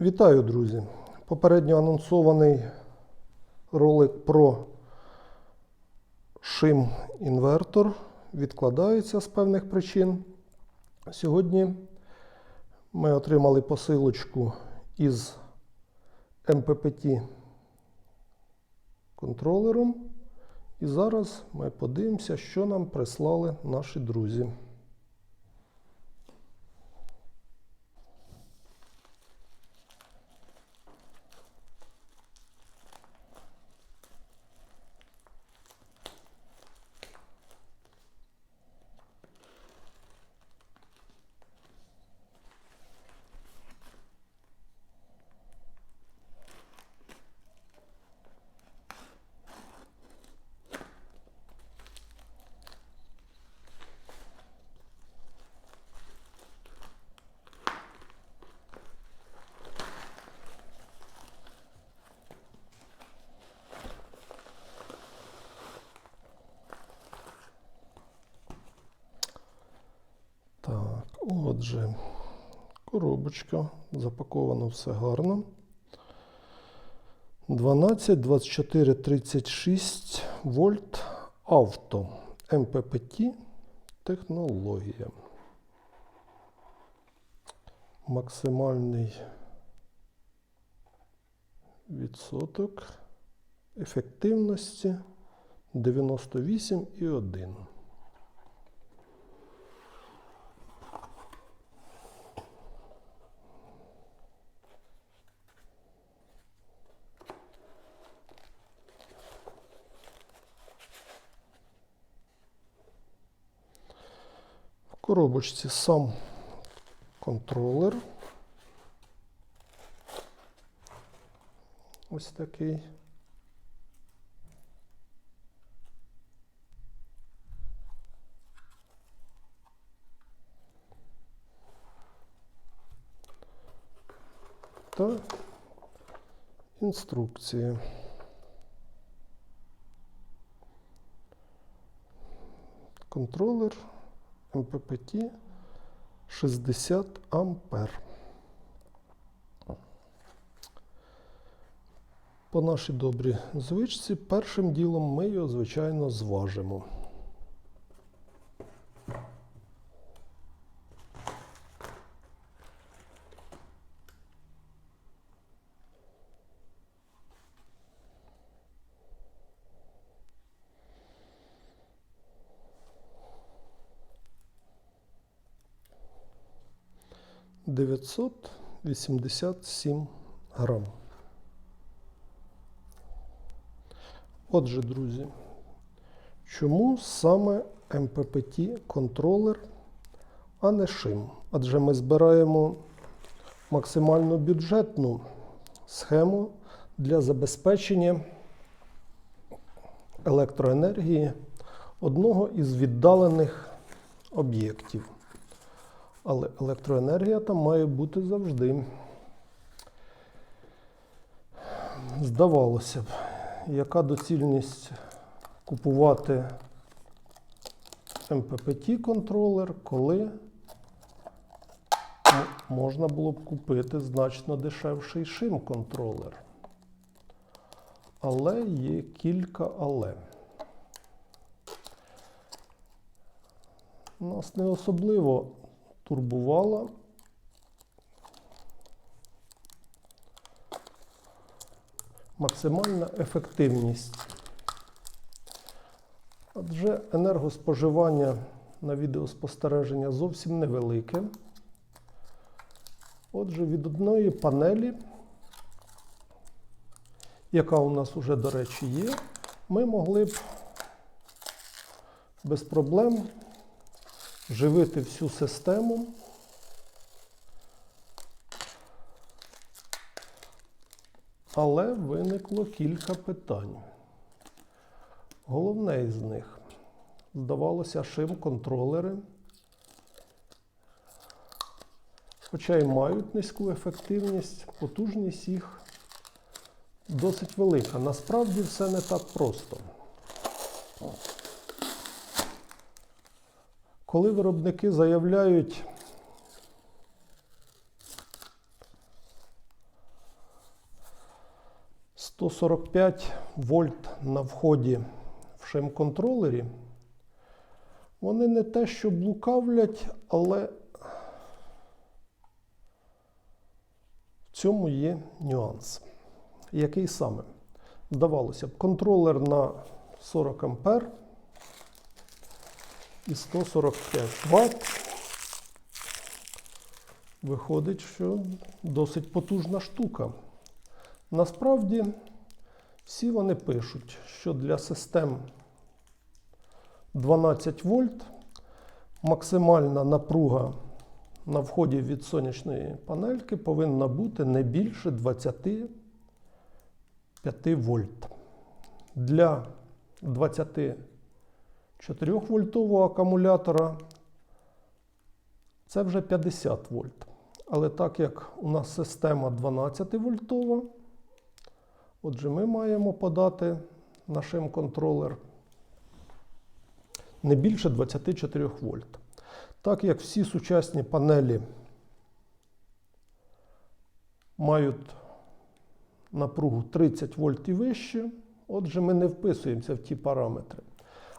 Вітаю, друзі! Попередньо анонсований ролик про шим інвертор відкладається з певних причин. Сьогодні ми отримали посилочку із MPPT контролером. І зараз ми подивимося, що нам прислали наші друзі. Так, отже, коробочка, запаковано все гарно. 12, 24, 36 вольт авто. МППТ технологія. Максимальний відсоток ефективності 98,1. Коробочці сам контролер. Ось такий. Та інструкції. Контролер МППТ 60 ампер. По нашій добрій звичці, першим ділом ми його, звичайно, зважимо. Дев'ятсот вісімдесят сім грам. Отже, друзі, чому саме МППТ контролер, а не шим? Адже ми збираємо максимально бюджетну схему для забезпечення електроенергії одного із віддалених об'єктів. Але електроенергія там має бути завжди. Здавалося б, яка доцільність купувати МППТ контролер, коли можна було б купити значно дешевший шим контролер. Але є кілька але. Нас не особливо турбувала максимальна ефективність. Адже енергоспоживання на відеоспостереження зовсім невелике. Отже, від одної панелі, яка у нас уже, до речі, є, ми могли б без проблем живити всю систему. Але виникло кілька питань. Головне із них, здавалося, шим-контролери, хоча й мають низьку ефективність, потужність їх досить велика. Насправді все не так просто. Коли виробники заявляють 145 вольт на вході в шим-контролері. Вони не те, що блукавлять, але в цьому є нюанс. Який саме? Здавалося б, контролер на 40 ампер і 145 Вт. Виходить, що досить потужна штука. Насправді, всі вони пишуть, що для систем 12 вольт максимальна напруга на вході від сонячної панельки повинна бути не більше 25 вольт. Для 20 4-вольтового акумулятора це вже 50 вольт. Але так як у нас система 12 вольтова, отже, ми маємо подати нашим контролер не більше 24 вольт. Так як всі сучасні панелі мають напругу 30 вольт і вище, отже, ми не вписуємося в ті параметри.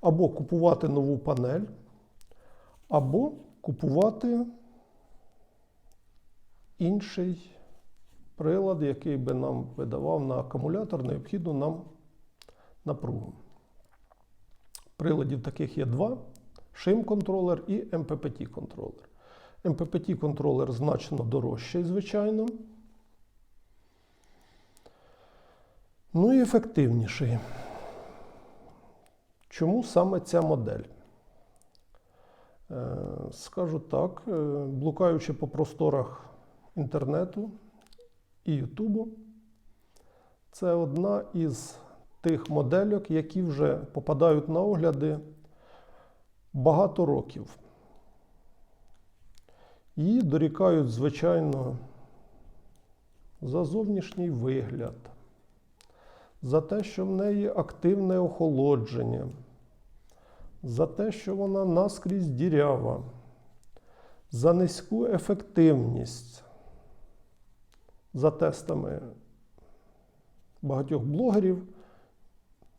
Або купувати нову панель, або купувати інший прилад, який би нам видавав на акумулятор необхідну нам напругу. Приладів таких є два: шим-контролер і MPPT-контролер. MPPT-контролер значно дорожчий, звичайно. Ну і ефективніший. Чому саме ця модель? Е, Скажу так, е, блукаючи по просторах інтернету і Ютубу, це одна із тих модельок, які вже попадають на огляди багато років. Її дорікають, звичайно, за зовнішній вигляд, за те, що в неї активне охолодження, за те, що вона наскрізь дірява, за низьку ефективність. За тестами багатьох блогерів,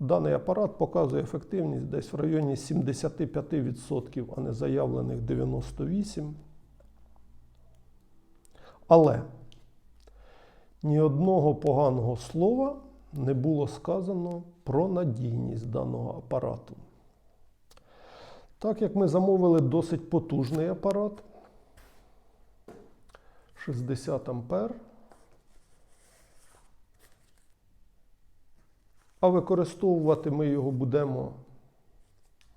даний апарат показує ефективність десь в районі 75%, а не заявлених 98%. Але ні одного поганого слова не було сказано про надійність даного апарату. Так як ми замовили досить потужний апарат 60 ампер, а використовувати ми його будемо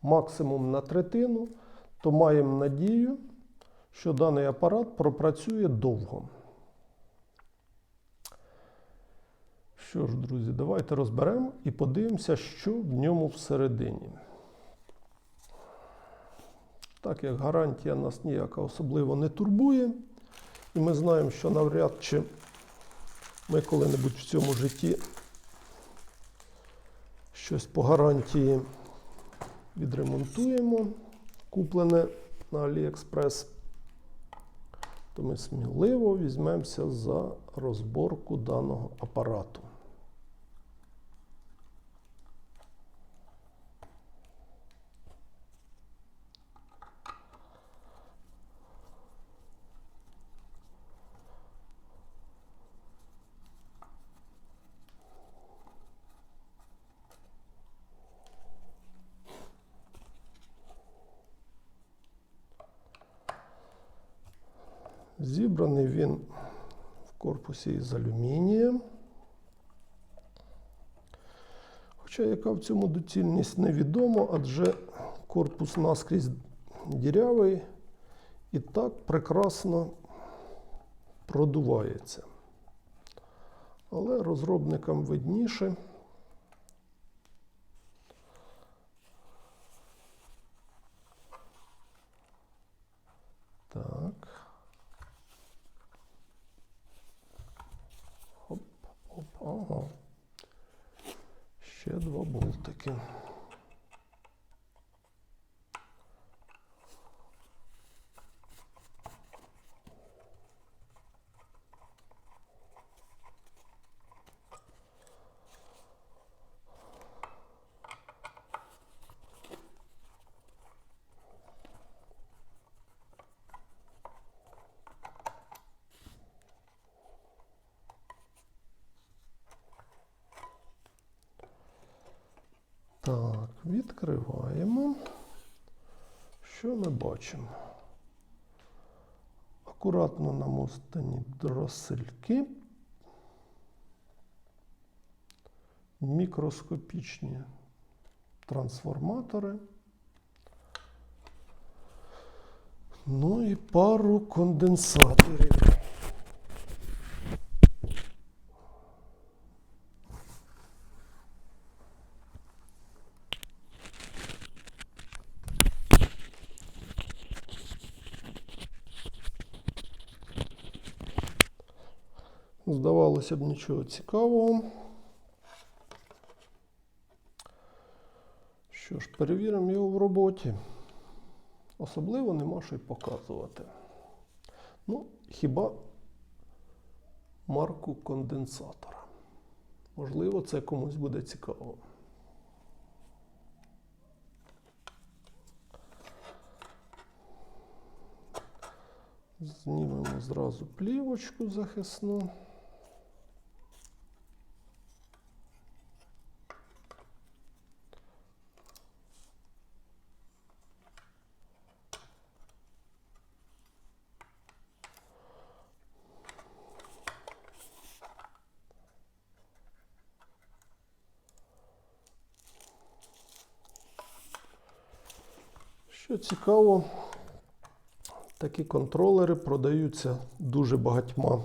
максимум на третину, то маємо надію, що даний апарат пропрацює довго. Що ж, друзі, давайте розберемо і подивимося, що в ньому всередині. Так як гарантія нас ніяка особливо не турбує, і ми знаємо, що навряд чи ми коли-небудь в цьому житті щось по гарантії відремонтуємо, куплене на AliExpress, то ми сміливо візьмемося за розборку даного апарату. Зібраний він в корпусі із алюмінієм. Хоча яка в цьому доцільність невідомо, адже корпус наскрізь дірявий і так прекрасно продувається. Але розробникам видніше. Так. Оп, ага. Ще два болтики. Що ми бачимо? Акуратно намостані дросельки. Мікроскопічні трансформатори. Ну і пару конденсаторів. Здавалося б, нічого цікавого. Що ж, перевіримо його в роботі. Особливо нема що й показувати. Ну, хіба марку конденсатора. Можливо, це комусь буде цікаво. Знімемо зразу плівочку захисну. Що цікаво, такі контролери продаються дуже багатьма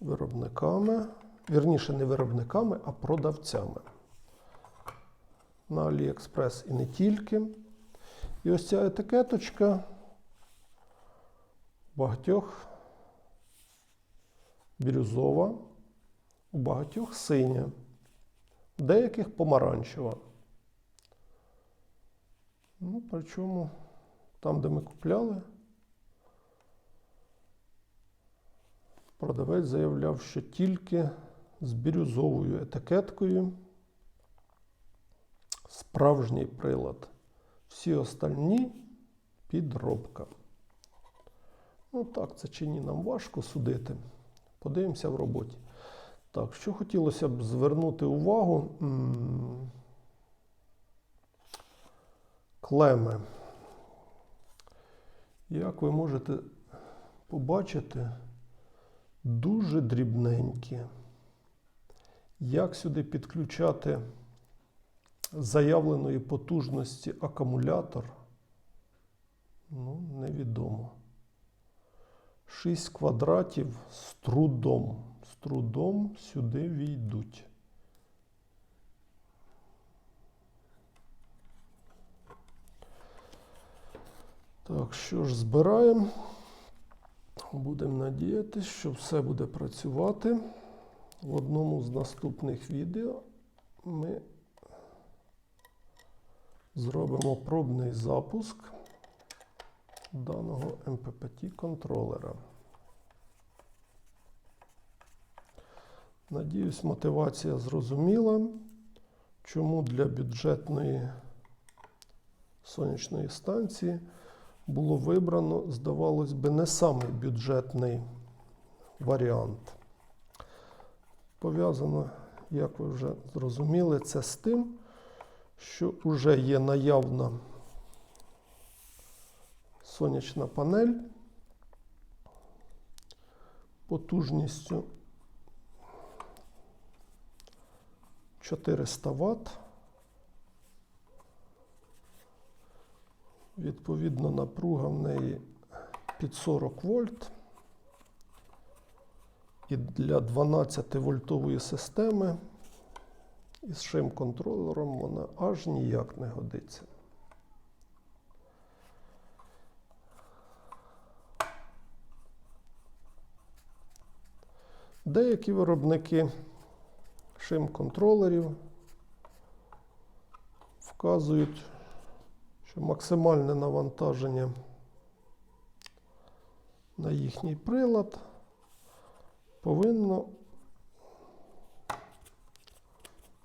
виробниками. Вірніше, не виробниками, а продавцями. На AliExpress і не тільки. І ось ця етикеточка багатьох бірюзова, у багатьох синя, деяких помаранчева. Ну, причому там, де ми купляли, продавець заявляв, що тільки з бірюзовою етикеткою справжній прилад. Всі остальні підробка. Ну так, це чи ні, нам важко судити. Подивимося в роботі. Так, що хотілося б звернути увагу. Клеми. Як ви можете побачити, дуже дрібненькі. Як сюди підключати заявленої потужності акумулятор? Ну, невідомо. 6 квадратів з трудом. З трудом сюди війдуть. Так, що ж, збираємо. Будемо надіятися, що все буде працювати. В одному з наступних відео ми зробимо пробний запуск даного MPPT контролера. Надіюсь, мотивація зрозуміла, чому для бюджетної сонячної станції було вибрано, здавалось би, не самий бюджетний варіант. Пов'язано, як ви вже зрозуміли, це з тим, що вже є наявна сонячна панель потужністю 400 Вт. Відповідно, напруга в неї під 40 вольт. І для 12 вольтової системи із шим контролером вона аж ніяк не годиться. Деякі виробники шим контролерів вказують, що максимальне навантаження на їхній прилад повинно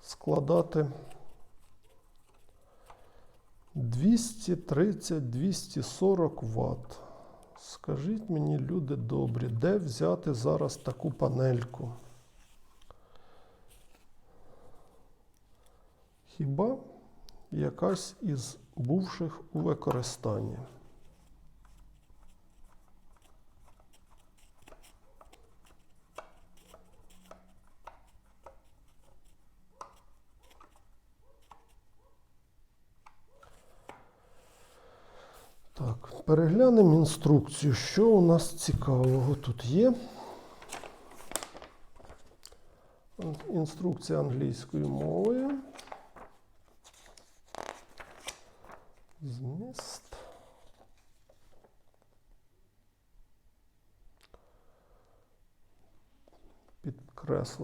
складати 230-240 Вт. Скажіть мені, люди добрі, де взяти зараз таку панельку? Хіба якась із бувших у використанні. Так, переглянемо інструкцію. Що у нас цікавого тут є? Інструкція англійською мовою.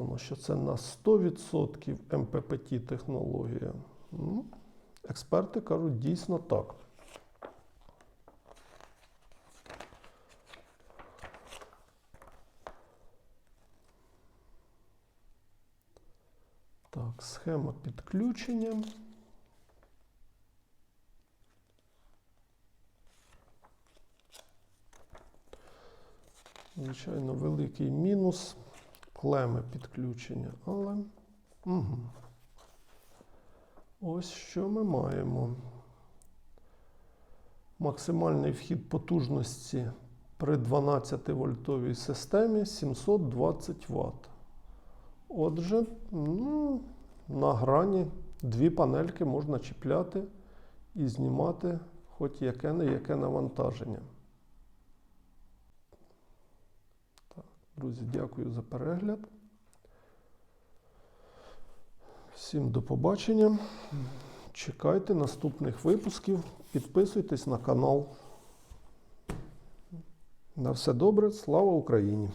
Підкреслено, що це на 100% МППТ технологія. Ну, експерти кажуть, дійсно так. Так, схема підключення. Звичайно, великий мінус клеми підключення, але угу. ось що ми маємо. Максимальний вхід потужності при 12 вольтовій системі 720 Вт. Отже, ну, на грані дві панельки можна чіпляти і знімати хоч яке-не яке навантаження. Друзі, дякую за перегляд. Всім до побачення. Чекайте наступних випусків. Підписуйтесь на канал. На все добре. Слава Україні!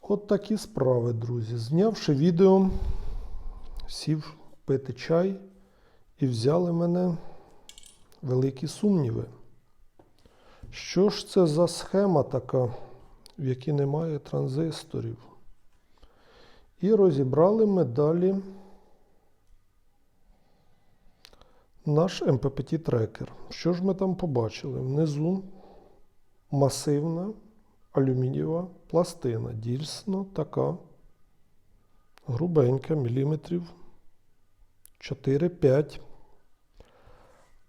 От такі справи, друзі. Знявши відео, сів пити чай і взяли мене великі сумніви. Що ж це за схема така, в якій немає транзисторів? І розібрали ми далі наш MPPT-трекер. Що ж ми там побачили? Внизу масивна алюмінієва пластина. Дійсно така грубенька, міліметрів 4-5.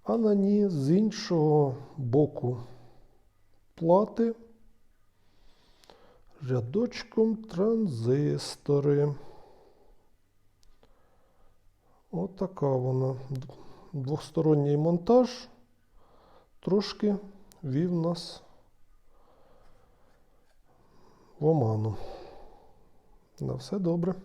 А на ній з іншого боку плати рядочком транзистори. Отака вона. Двохсторонній монтаж трошки вів нас в оману. На все добре.